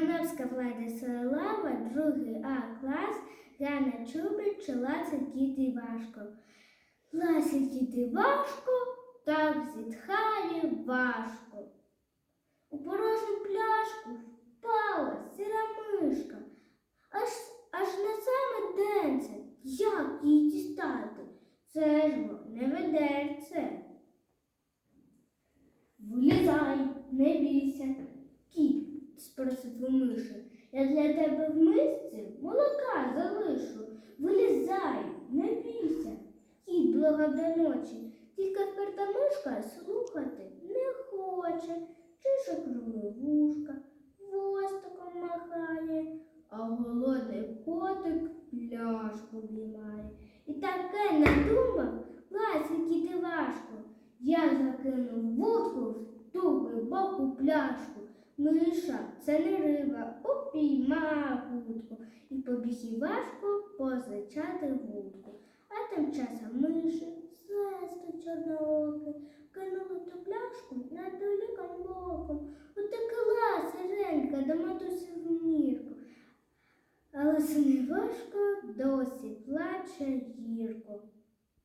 Романовська Владислава, другий А клас, Яна Чубич, Лаце діти важко. Ласе діти важко, так зітхає важко. У порожню пляшку впала сіра мишка. Аж, аж на саме денце, як її дістати? Це ж бо не ведеться. Вилізай, не бійся. Спросив у миші, я для тебе в мисці молока залишу. Вилізай, не бійся. Кіт благав до ночі, тільки вперта мишка слухати не хоче. Чише кругле вушка, хвостиком махає, а голодний котик пляшку обіймає. І таке надумав, ласенькі ти важко. Я закинув вудку в ту глибоку пляшку. Миша, це не риба, упіймав вудку і побіг Івашко позичати вудку. А тим часом миші, сестри чорноокі, кинули ту пляшку над далеким боком. Утекла сиренька до матусі в мірку. Але син Івашко досі плаче гірко.